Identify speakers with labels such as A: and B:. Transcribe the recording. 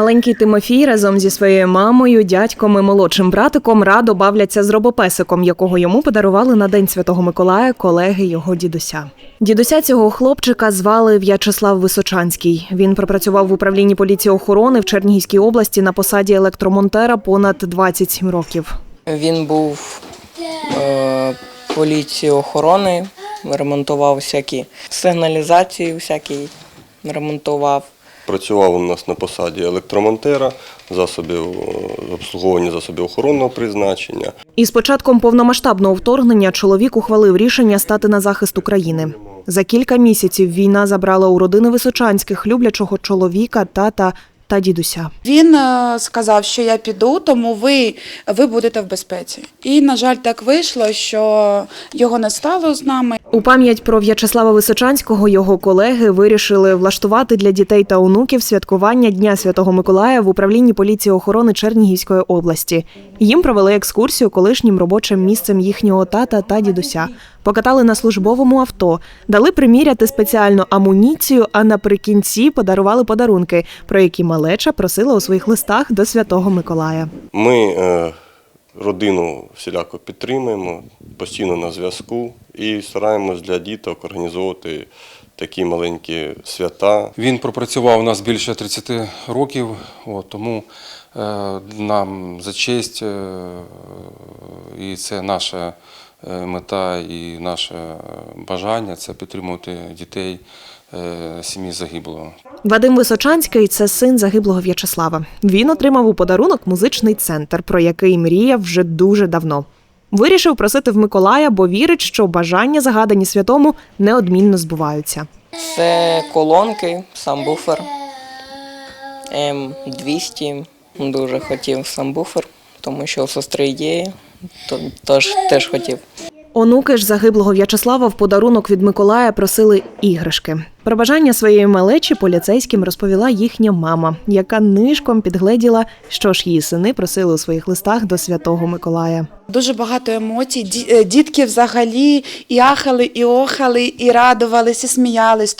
A: Маленький Тимофій разом зі своєю мамою, дядьком і молодшим братиком радо бавляться з робопесиком, якого йому подарували на День Святого Миколая колеги його дідуся. Дідуся цього хлопчика звали В'ячеслав Височанський. Він пропрацював в управлінні поліції охорони в Чернігівській області на посаді електромонтера понад 27 років.
B: Він був е, поліції охорони, ремонтував всякі сигналізації, всякі ремонтував.
C: Працював у нас на посаді електромонтера, засобів е, обслуговування засобів охоронного призначення.
A: І з початком повномасштабного вторгнення чоловік ухвалив рішення стати на захист України. За кілька місяців війна забрала у родини Височанських люблячого чоловіка, тата та дідуся.
D: Він е, сказав, що я піду, тому ви, ви будете в безпеці. І, на жаль, так вийшло, що його не стало з нами.
A: У пам'ять про В'ячеслава Височанського його колеги вирішили влаштувати для дітей та онуків святкування Дня Святого Миколая в управлінні поліції охорони Чернігівської області. Їм провели екскурсію колишнім робочим місцем їхнього тата та дідуся. Покатали на службовому авто, дали приміряти спеціальну амуніцію, а наприкінці подарували подарунки, про які малеча просила у своїх листах до Святого Миколая.
C: Ми е, родину всіляко підтримуємо, постійно на зв'язку і стараємось для діток організовувати такі маленькі свята.
E: Він пропрацював у нас більше 30 років, от, тому е, нам за честь, е, і це наша мета і наше бажання це підтримувати дітей е, сім'ї загиблого.
A: Вадим Височанський це син загиблого В'ячеслава. Він отримав у подарунок музичний центр, про який мріяв вже дуже давно. Вирішив просити в Миколая, бо вірить, що бажання, загадані святому, неодмінно збуваються.
B: Це колонки, сам буфер М200. Дуже хотів сам буфер, тому що у сестри є, тож теж хотів.
A: Онуки ж загиблого В'ячеслава в подарунок від Миколая просили іграшки. Про бажання своєї малечі поліцейським розповіла їхня мама, яка нишком підгледіла, що ж її сини просили у своїх листах до святого Миколая.
D: Дуже багато емоцій. Ді- е, Дітки взагалі і ахали, і охали, і радувались, і сміялись.